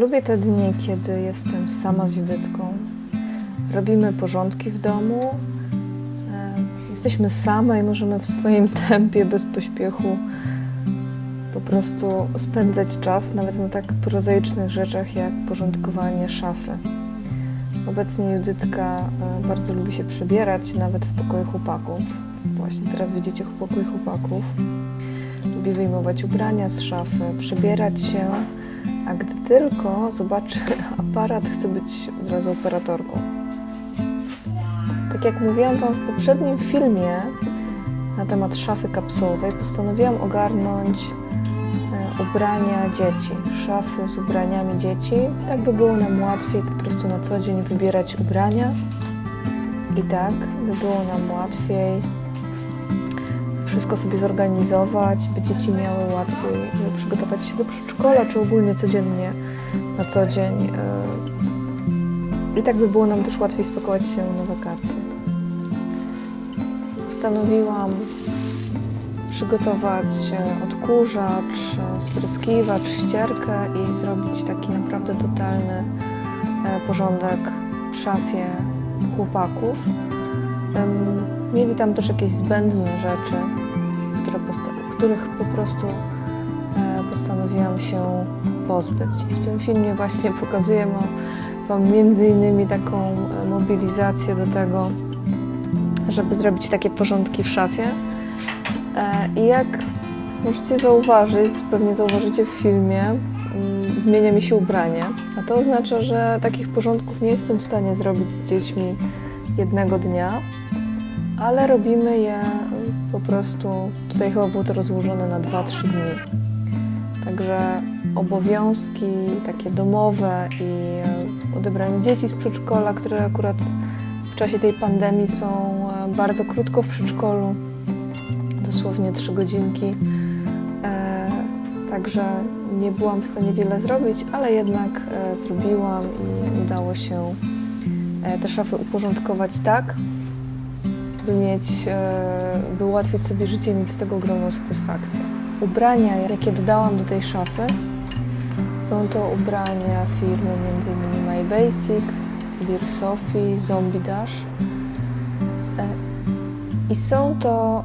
Lubię te dni, kiedy jestem sama z Judytką. Robimy porządki w domu. e, Jesteśmy same i możemy w swoim tempie, bez pośpiechu, po prostu spędzać czas nawet na tak prozaicznych rzeczach jak porządkowanie szafy. Obecnie Judytka e, bardzo lubi się przebierać, nawet w pokoju chłopaków. Właśnie teraz widzicie pokój chłopaków. Lubi wyjmować ubrania z szafy, przebierać się, a gdy tylko zobaczy aparat, chce być od razu operatorką. Tak jak mówiłam Wam w poprzednim filmie na temat szafy kapsułowej, postanowiłam ogarnąć e, ubrania dzieci, szafy z ubraniami dzieci, tak by było nam łatwiej po prostu na co dzień wybierać ubrania i tak by było nam łatwiej wszystko sobie zorganizować, by dzieci miały łatwiej, żeby przygotować się do przedszkola, czy ogólnie codziennie, na co dzień. yy. I tak by było nam też łatwiej spakować się na wakacje. Postanowiłam przygotować e, odkurzacz, e, spryskiwacz, ścierkę i zrobić taki naprawdę totalny e, porządek w szafie chłopaków. Mieli tam też jakieś zbędne rzeczy, które których po prostu e, postanowiłam się pozbyć. I w tym filmie właśnie pokazuję Wam, wam między innymi taką e, mobilizację do tego, żeby zrobić takie porządki w szafie. E, I jak możecie zauważyć, pewnie zauważycie w filmie, mm, zmienia mi się ubranie. A to oznacza, że takich porządków nie jestem w stanie zrobić z dziećmi jednego dnia, ale robimy je po prostu, tutaj chyba było to rozłożone na 2-3 dni. Także obowiązki takie domowe i e, odebranie dzieci z przedszkola, które akurat w czasie tej pandemii są e, bardzo krótko w przedszkolu, dosłownie 3 godzinki. E, Także nie byłam w stanie wiele zrobić, ale jednak zrobiłam i udało się te szafy uporządkować tak, by mieć, e, by ułatwić sobie życie i mieć z tego ogromną satysfakcję. Ubrania, jakie dodałam do tej szafy, są to ubrania firmy m.in. My Basic, Dear Sophie, Zombie Dash. E, I są to,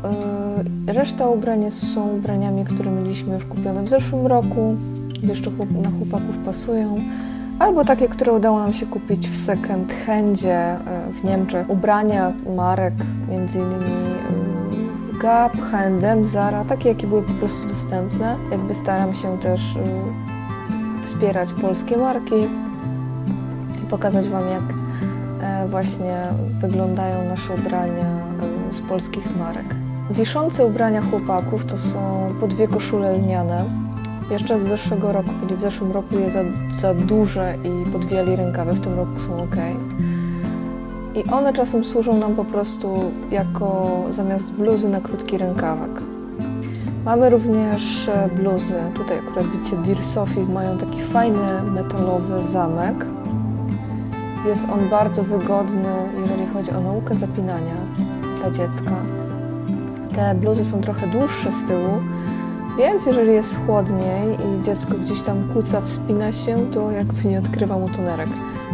e, reszta ubrań są ubraniami, które mieliśmy już kupione w zeszłym roku, jeszcze na chłopaków pasują. Albo takie, które udało nam się kupić w second handzie e, w Niemczech. Ubrania marek, między innymi e, Gap, H&M, Zara, takie jakie były po prostu dostępne. Jakby staram się też e, wspierać polskie marki i pokazać Wam, jak właśnie wyglądają nasze ubrania z polskich marek. Wiszące ubrania chłopaków to są po dwie koszule lniane, jeszcze z zeszłego roku, byli w zeszłym roku je za, za duże i podwijali rękawy, w tym roku są ok. I one czasem służą nam po prostu jako zamiast bluzy na krótki rękawek. Mamy również e, bluzy, tutaj akurat widzicie Dear Sophie mają taki fajny metalowy zamek. Jest on bardzo wygodny, jeżeli chodzi o naukę zapinania dla dziecka. Te bluzy są trochę dłuższe z tyłu, więc jeżeli jest chłodniej i dziecko gdzieś tam kuca, wspina się, to jakby nie odkrywa mu tonerek.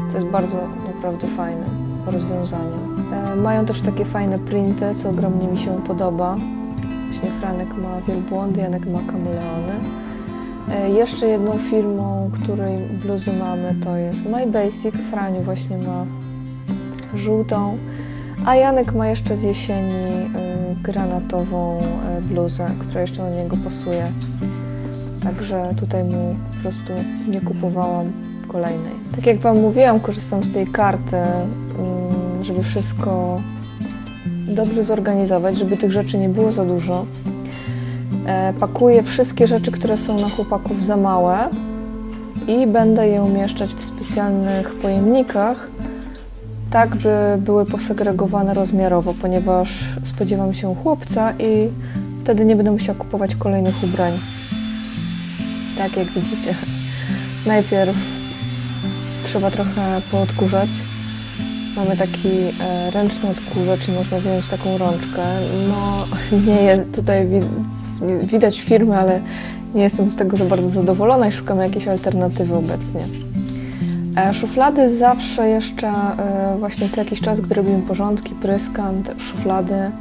Co jest bardzo naprawdę fajnym rozwiązaniem. E, mają też takie fajne printy, co ogromnie mi się podoba. Właśnie Franek ma wielbłądy, Janek ma kamuleony. E, jeszcze jedną firmą, której bluzy mamy, to jest My Basic. Franiu właśnie ma żółtą, a Janek ma jeszcze z jesieni y, granatową y, bluzę, która jeszcze na niego pasuje. Także tutaj mu po prostu nie kupowałam kolejnej. Tak jak Wam mówiłam, korzystam z tej karty, mm, żeby wszystko dobrze zorganizować, żeby tych rzeczy nie było za dużo. E, Pakuję wszystkie rzeczy, które są na chłopaków za małe i będę je umieszczać w specjalnych pojemnikach, tak by były posegregowane rozmiarowo, ponieważ spodziewam się chłopca i wtedy nie będę musiała kupować kolejnych ubrań. Tak jak widzicie, najpierw trzeba trochę poodkurzać. Mamy taki e, ręczny odkurzacz i można wziąć taką rączkę. No, nie jest tutaj wi- widać firmy, ale nie jestem z tego za bardzo zadowolona i szukam jakiejś alternatywy obecnie. E, Szuflady zawsze jeszcze, e, właśnie co jakiś czas, gdy robimy porządki, pryskam te szuflady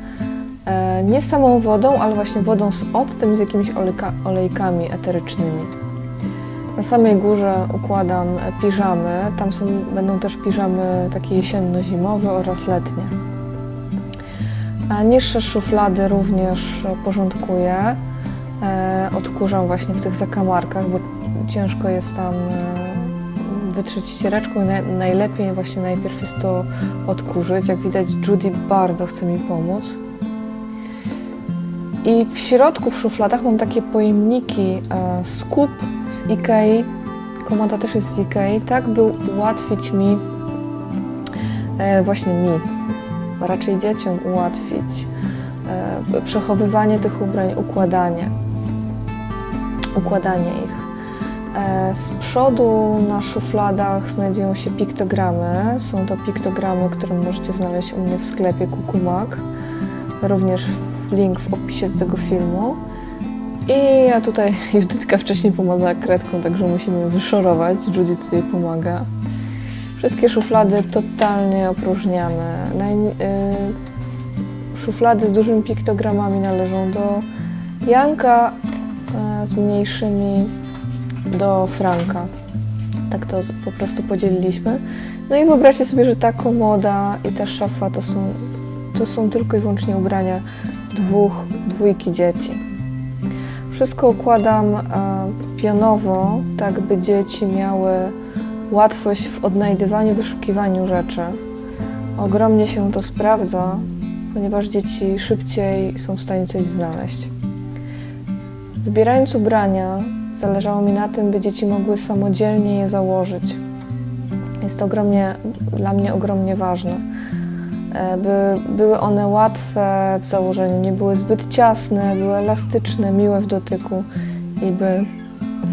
e, nie samą wodą, ale właśnie wodą z octem i z jakimiś olejka, olejkami eterycznymi. Na samej górze układam piżamy. Tam są, będą też piżamy takie jesienno-zimowe oraz letnie. Niższe szuflady również porządkuję. Odkurzam właśnie w tych zakamarkach, bo ciężko jest tam wytrzeć ściereczką i naj, najlepiej właśnie najpierw jest to odkurzyć. Jak widać Judy bardzo chce mi pomóc. I w środku w szufladach mam takie pojemniki e, z kup z Ikei. Komanda też jest z Ikei, tak by ułatwić mi, e, właśnie mi, raczej dzieciom ułatwić e, przechowywanie tych ubrań, układanie, układanie ich. E, Z przodu na szufladach znajdują się piktogramy. Są to piktogramy, które możecie znaleźć u mnie w sklepie Kukumak. Również link w opisie do tego filmu. I ja tutaj, Judytka wcześniej pomazała kredką, także musimy wyszorować. Judy tutaj pomaga. Wszystkie szuflady totalnie opróżniamy. Naj, y, szuflady z dużymi piktogramami należą do Janka, y, z mniejszymi do Franka. Tak to po prostu podzieliliśmy. No i wyobraźcie sobie, że ta komoda i ta szafa to są, to są tylko i wyłącznie ubrania dwóch, dwójki dzieci. Wszystko układam e, pionowo, tak by dzieci miały łatwość w odnajdywaniu, wyszukiwaniu rzeczy. Ogromnie się to sprawdza, ponieważ dzieci szybciej są w stanie coś znaleźć. Wybierając ubrania, zależało mi na tym, by dzieci mogły samodzielnie je założyć. Jest to ogromnie, dla mnie ogromnie ważne, e, by były one łatwe w założeniu, nie były zbyt ciasne, były elastyczne, miłe w dotyku i by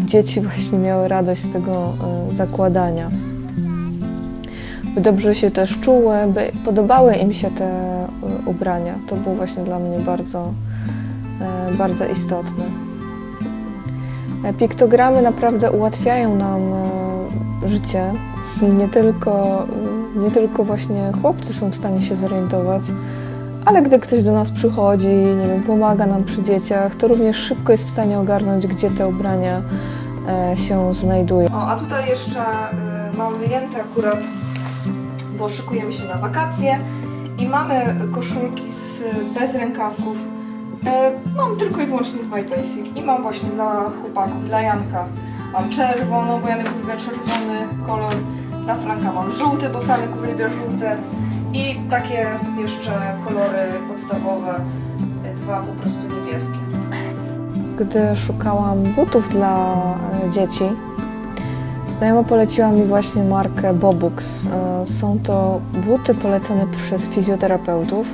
dzieci właśnie miały radość z tego e, zakładania. By dobrze się też czuły, by podobały im się te e, ubrania. To było właśnie dla mnie bardzo, bardzo istotne. Piktogramy naprawdę ułatwiają nam e, życie. Nie tylko, e, nie tylko właśnie chłopcy są w stanie się zorientować, ale gdy ktoś do nas przychodzi, nie wiem, pomaga nam przy dzieciach, to również szybko jest w stanie ogarnąć, gdzie te ubrania e, się znajdują. O, a tutaj jeszcze mam wyjęte akurat, bo szykujemy się na wakacje i mamy koszulki z bez rękawków. E, mam tylko i wyłącznie z My Basic i mam właśnie dla chłopaków, dla Janka mam czerwoną, bo Janek uwielbia czerwony kolor, dla Franka mam żółty, bo Franek uwielbia żółte i takie jeszcze kolory podstawowe, e, dwa po prostu niebieskie. Gdy szukałam butów dla e, dzieci, znajoma poleciła mi właśnie markę Bobux. Są to buty polecane przez fizjoterapeutów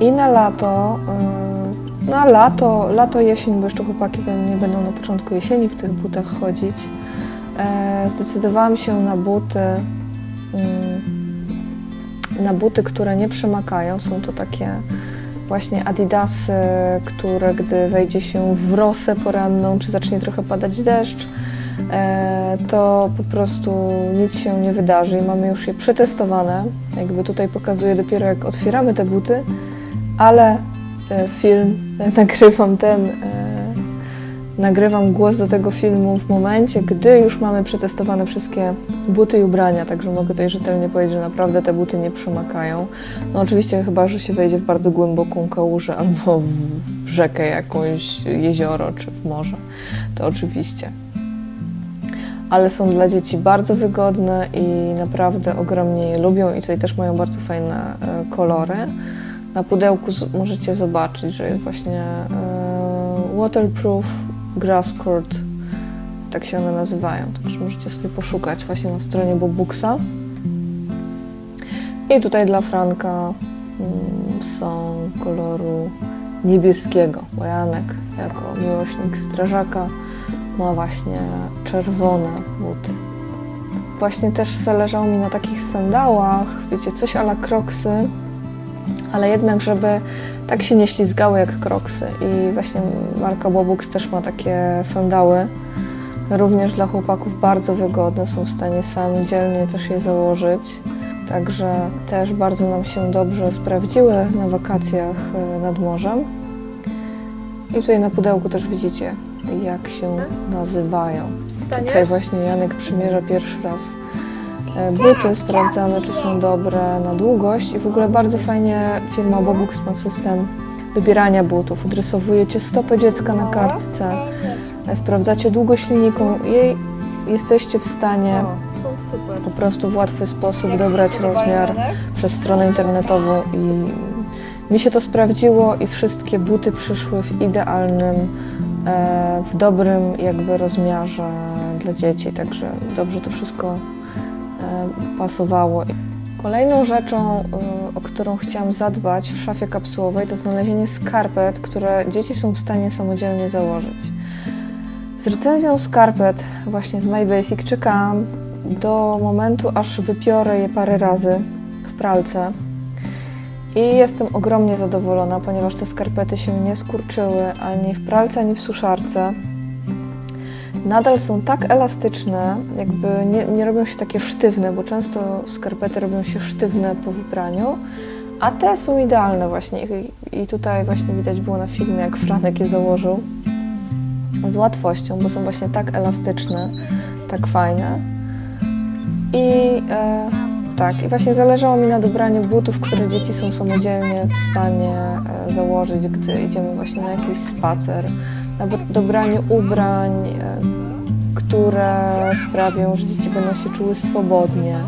i na lato, na lato, lato, jesień, bo jeszcze chłopaki pewnie będą na początku jesieni w tych butach chodzić, e, zdecydowałam się na buty, mm, na buty, które nie przemakają. Są to takie właśnie adidasy, które gdy wejdzie się w rosę poranną, czy zacznie trochę padać deszcz, e, to po prostu nic się nie wydarzy i mamy już je przetestowane. Jakby tutaj pokazuję dopiero jak otwieramy te buty, ale film e, nagrywam ten, e, nagrywam głos do tego filmu w momencie, gdy już mamy przetestowane wszystkie buty i ubrania, także mogę tutaj rzetelnie powiedzieć, że naprawdę te buty nie przemakają. No oczywiście chyba, że się wejdzie w bardzo głęboką kałużę albo w rzekę jakąś, jezioro czy w morze, to oczywiście. Ale są dla dzieci bardzo wygodne i naprawdę ogromnie je lubią i tutaj też mają bardzo fajne e, kolory. Na pudełku możecie zobaczyć, że jest właśnie e, waterproof, grass court, tak się one nazywają. Także możecie sobie poszukać właśnie na stronie Bobuxa. I tutaj dla Franka mm, są koloru niebieskiego, bo Janek jako miłośnik strażaka ma właśnie czerwone buty. Właśnie też zależało mi na takich sandałach, wiecie, coś ala kroksy, ale jednak, żeby tak się nie ślizgały jak kroksy. I właśnie marka Bobux też ma takie sandały Również dla chłopaków bardzo wygodne, są w stanie samodzielnie też je założyć. Także też bardzo nam się dobrze sprawdziły na wakacjach e, nad morzem. I tutaj na pudełku też widzicie, jak się nazywają. Tutaj właśnie Janek przymierza pierwszy raz buty, sprawdzamy, czy są dobre na długość. I w ogóle bardzo fajnie firma Bobux ma system dobierania butów. Odrysowujecie stopę dziecka na kartce, e, sprawdzacie długość linijką i jesteście w stanie po prostu w łatwy sposób dobrać rozmiar przez stronę internetową i mi się to sprawdziło i wszystkie buty przyszły w idealnym, e, w dobrym jakby rozmiarze dla dzieci, także dobrze to wszystko e, pasowało. Kolejną rzeczą, y, o którą chciałam zadbać w szafie kapsułowej, to znalezienie skarpet, które dzieci są w stanie samodzielnie założyć. Z recenzją skarpet właśnie z My Basic czekałam do momentu, aż wypiorę je parę razy w pralce. I jestem ogromnie zadowolona, ponieważ te skarpety się nie skurczyły ani w pralce, ani w suszarce. Nadal są tak elastyczne, jakby nie, nie robią się takie sztywne, bo często skarpety robią się sztywne po wypraniu, a te są idealne właśnie. I, I tutaj właśnie widać było na filmie, jak Franek je założył z łatwością, bo są właśnie tak elastyczne, tak fajne. I e, tak, i właśnie zależało mi na dobraniu butów, które dzieci są samodzielnie w stanie e, założyć, gdy idziemy właśnie na jakiś spacer. Na bo- dobraniu ubrań, e, które sprawią, że dzieci będą się czuły swobodnie,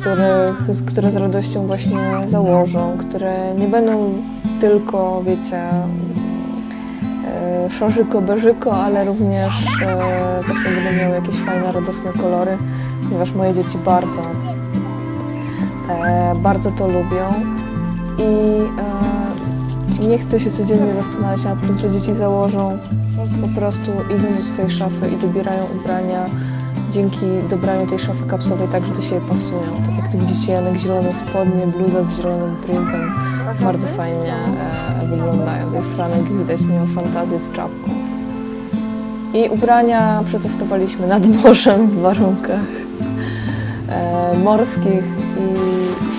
których, które z radością właśnie założą, które nie będą tylko, wiecie, e, szorzyko-beżyko, ale również e, właśnie będą miały jakieś fajne, radosne kolory, ponieważ moje dzieci bardzo, bardzo to lubią. I nie chcę się codziennie zastanawiać nad tym, co dzieci założą. Po prostu idą do swojej szafy i dobierają ubrania dzięki dobraniu tej szafy kapsułowej tak, że do siebie pasują. Tak jak tu widzicie, Janek zielone spodnie, bluza z zielonym printem. Bardzo fajnie e, wyglądają. Tutaj Franek widać miał fantazję z czapką. I ubrania przetestowaliśmy nad morzem w warunkach e, morskich i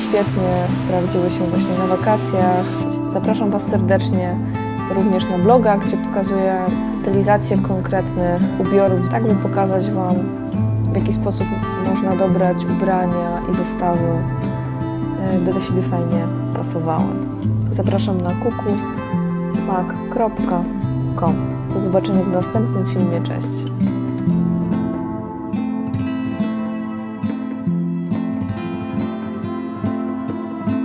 świetnie sprawdziły się właśnie na wakacjach. Zapraszam Was serdecznie również na bloga, gdzie pokazuję stylizację konkretnych ubiorów, tak by pokazać Wam, w jaki sposób można dobrać ubrania i zestawy, e, by do siebie fajnie pasowały. Zapraszam na kuku.mac.com. Do zobaczenia w następnym filmie. Cześć!